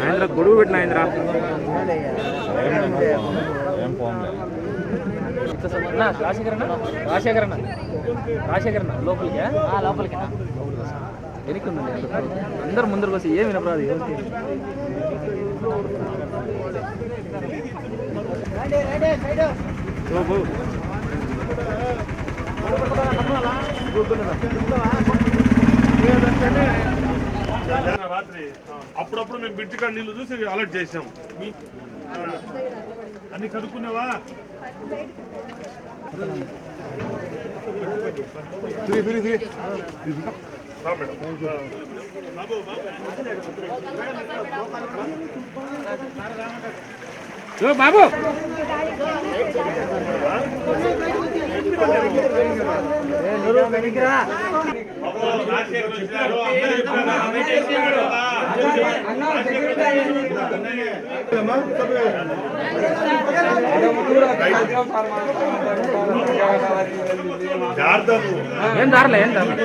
నాయంద్ర గొడుగు పెట్టిన నాయంద్ర రాజశేఖరణ రాజశేఖరణ రాజశేఖరణ లోపలికి? లోపలికి వెనక్కి ఉండండి అందరు ముందరకు వచ్చి ఏమి వినపరాదు ఎవరికి. రాత్రి అప్పుడప్పుడు మేము బిడ్డ కాడ నీళ్ళు చూసి అలర్ట్ చేసాం మీ- ఆ, అన్ని కనుక్కున్నావా? మేడం. బాబు, బాబు. ఓ, బాబు బాబు, రాజశేఖర్ వచ్చినాడు. అందరూ చెప్పారు. జాగ్రత్త నువ్వు. ఏం దారలే ఏం దారలే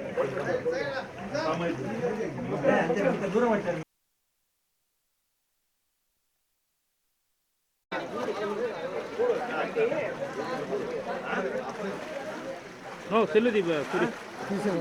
నో సెల్లు దీప కుడి సూరి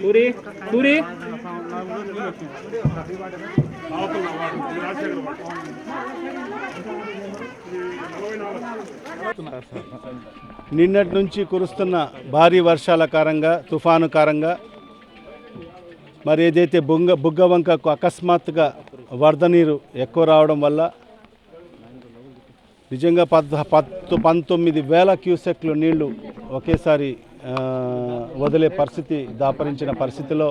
పూరి పూరి. నిన్నటి నుంచి కురుస్తున్న భారీ వర్షాల కారంగా తుఫాను కారంగా మరి ఏదైతే బుంగ బుగ్గవంకకు అకస్మాత్తుగా వరద నీరు ఎక్కువ రావడం వల్ల నిజంగా పద్ పత్ పంతొమ్మిది వేల క్యూసెక్లు నీళ్ళు ఒకేసారి వదిలే పరిస్థితి దాపరించిన పరిస్థితిలో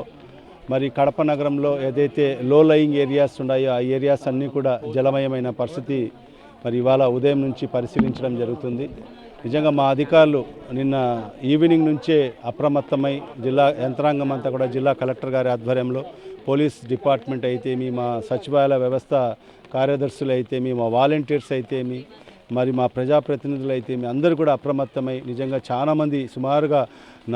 మరి కడప నగరంలో ఏదైతే లో లయింగ్ ఏరియాస్ ఉన్నాయో ఆ ఏరియాస్ అన్నీ కూడా జలమయమైన పరిస్థితి మరి ఇవాళ ఉదయం నుంచి పరిశీలించడం జరుగుతుంది. నిజంగా మా అధికారులు నిన్న ఈవినింగ్ నుంచే అప్రమత్తమై జిల్లా యంత్రాంగం అంతా కూడా జిల్లా కలెక్టర్ గారి ఆధ్వర్యంలో పోలీస్ డిపార్ట్మెంట్ అయితేమి మా సచివాలయ వ్యవస్థ కార్యదర్శులు అయితేమి మా వాలంటీర్స్ అయితేమి మరి మా ప్రజాప్రతినిధులు అయితే మీ అందరూ కూడా అప్రమత్తమై నిజంగా చాలామంది సుమారుగా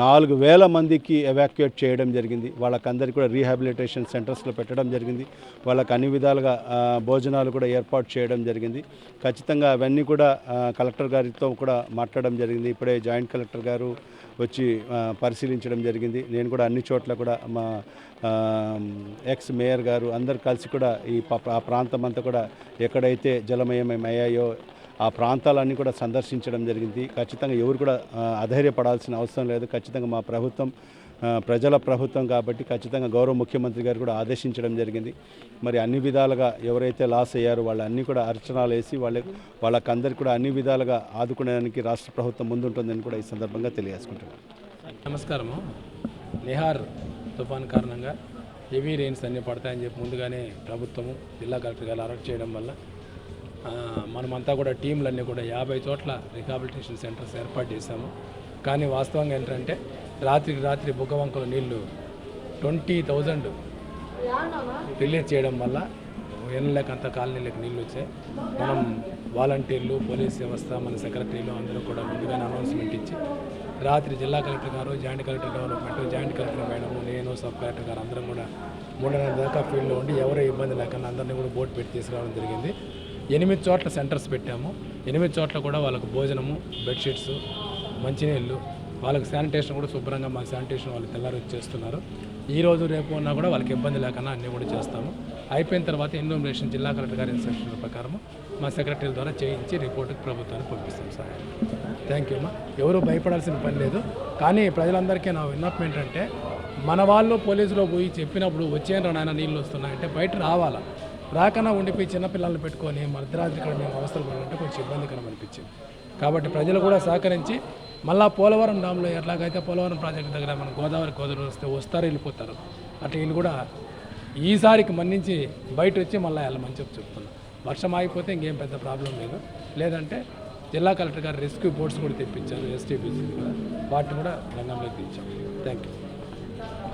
నాలుగు వేల మందికి ఎవాక్యుయేట్ చేయడం జరిగింది. వాళ్ళకందరికీ కూడా రీహాబిలిటేషన్ సెంటర్స్లో పెట్టడం జరిగింది. వాళ్ళకి అన్ని విధాలుగా భోజనాలు కూడా ఏర్పాటు చేయడం జరిగింది. ఖచ్చితంగా అవన్నీ కూడా కలెక్టర్ గారితో కూడా మాట్లాడడం జరిగింది. ఇప్పుడే జాయింట్ కలెక్టర్ గారు వచ్చి పరిశీలించడం జరిగింది. నేను కూడా అన్ని చోట్ల కూడా మా ఎక్స్ మేయర్ గారు అందరు కలిసి కూడా ఈ ఆ ప్రాంతం అంతా కూడా ఎక్కడైతే జలమయమయ్యాయో ఆ ప్రాంతాలన్నీ కూడా సందర్శించడం జరిగింది. ఖచ్చితంగా ఎవరు కూడా అధైర్యపడాల్సిన అవసరం లేదు. ఖచ్చితంగా మా ప్రభుత్వం ప్రజల ప్రభుత్వం కాబట్టి ఖచ్చితంగా గౌరవ ముఖ్యమంత్రి గారు కూడా ఆదేశించడం జరిగింది. మరి అన్ని విధాలుగా ఎవరైతే లాస్ అయ్యారో వాళ్ళన్నీ కూడా అర్చనాలు వేసి వాళ్ళ వాళ్ళకందరికీ కూడా అన్ని విధాలుగా ఆదుకునేదానికి రాష్ట్ర ప్రభుత్వం ముందుంటుందని కూడా ఈ సందర్భంగా తెలియజేసుకుంటున్నాను. నమస్కారము. నిహార్ తుఫాన్ కారణంగా హెవీ రెయిన్స్ అన్నీ పడతాయని చెప్పి ముందుగానే ప్రభుత్వము జిల్లా కలెక్టర్ గారు అరెస్ట్ చేయడం వల్ల మనమంతా కూడా టీంలన్నీ కూడా యాభై చోట్ల రిహాబిలిటేషన్ సెంటర్స్ ఏర్పాటు చేశాము. కానీ వాస్తవంగా ఏంటంటే రాత్రికి రాత్రి బుగ్గవంకల నీళ్ళు ట్వంటీ థౌజండ్ రిలీజ్ చేయడం వల్ల ఎనలేక అంత కాలనీలకు నీళ్ళు వచ్చాయి. మనం వాలంటీర్లు పోలీస్ వ్యవస్థ మన సెక్రటరీలు అందరూ కూడా ముందుగానే అనౌన్స్మెంట్ ఇచ్చి రాత్రి జిల్లా కలెక్టర్ గారు joint collector development joint collector madam నేను సబ్ కలెక్టర్ గారు అందరం కూడా మూడున్నర దాకా ఫీల్డ్లో ఉండి ఎవరో ఇబ్బంది లేకుండా అందరినీ కూడా బోట్ పెట్టి తీసుకురావడం జరిగింది. ఎనిమిది చోట్ల సెంటర్స్ పెట్టాము. ఎనిమిది చోట్ల కూడా వాళ్ళకు భోజనము బెడ్షీట్స్ మంచినీళ్ళు వాళ్ళకి శానిటేషన్ కూడా శుభ్రంగా మా శానిటేషన్ వాళ్ళు తెల్లారి చేస్తున్నారు. ఈ రోజు రేపు ఉన్నా కూడా వాళ్ళకి ఇబ్బంది లేకుండా అన్నీ కూడా చేస్తాము. అయిపోయిన తర్వాత ఇన్ఫర్మేషన్ జిల్లా కలెక్టర్ గారి ఇన్స్ట్రక్షన్ల ప్రకారం మా సెక్రటరీ ద్వారా చేయించి రిపోర్ట్కి ప్రభుత్వానికి పంపిస్తాం సార్. థ్యాంక్ యూ అమ్మా. ఎవరు భయపడాల్సిన పని లేదు. కానీ ప్రజలందరికీ నా విన్నపం ఏంటంటే మన వాళ్ళు పోలీసులో పోయి చెప్పినప్పుడు వచ్చేయండి నాయన నీళ్ళు వస్తున్నాయంటే బయట రావాలా? రాకన్నా ఉండిపోయి చిన్నపిల్లల్ని పెట్టుకొని మధ్యరాత్రి ఇక్కడ మేము అవస్థలు పడాలంటే కొంచెం ఇబ్బందికరం అనిపించింది. కాబట్టి ప్రజలు కూడా సహకరించి మళ్ళా పోలవరం డామ్లో ఎట్లాగైతే పోలవరం ప్రాజెక్ట్ దగ్గర మన గోదావరి గోదావరి వస్తే వస్తారు వెళ్ళిపోతారు. అట్లా వీళ్ళు కూడా ఈసారికి మన్నించి బయట వచ్చి మళ్ళీ వెళ్ళమని చెప్పి చెప్తున్నాం. వర్షం ఆగిపోతే ఇంకేం పెద్ద ప్రాబ్లం లేదు. లేదంటే జిల్లా కలెక్టర్ గారు రెస్క్యూ బోట్స్ కూడా తెప్పించారు ఎస్టీపీసీ కూడా. వాటిని కూడా రంగంలోకి తెచ్చాం థ్యాంక్ యూ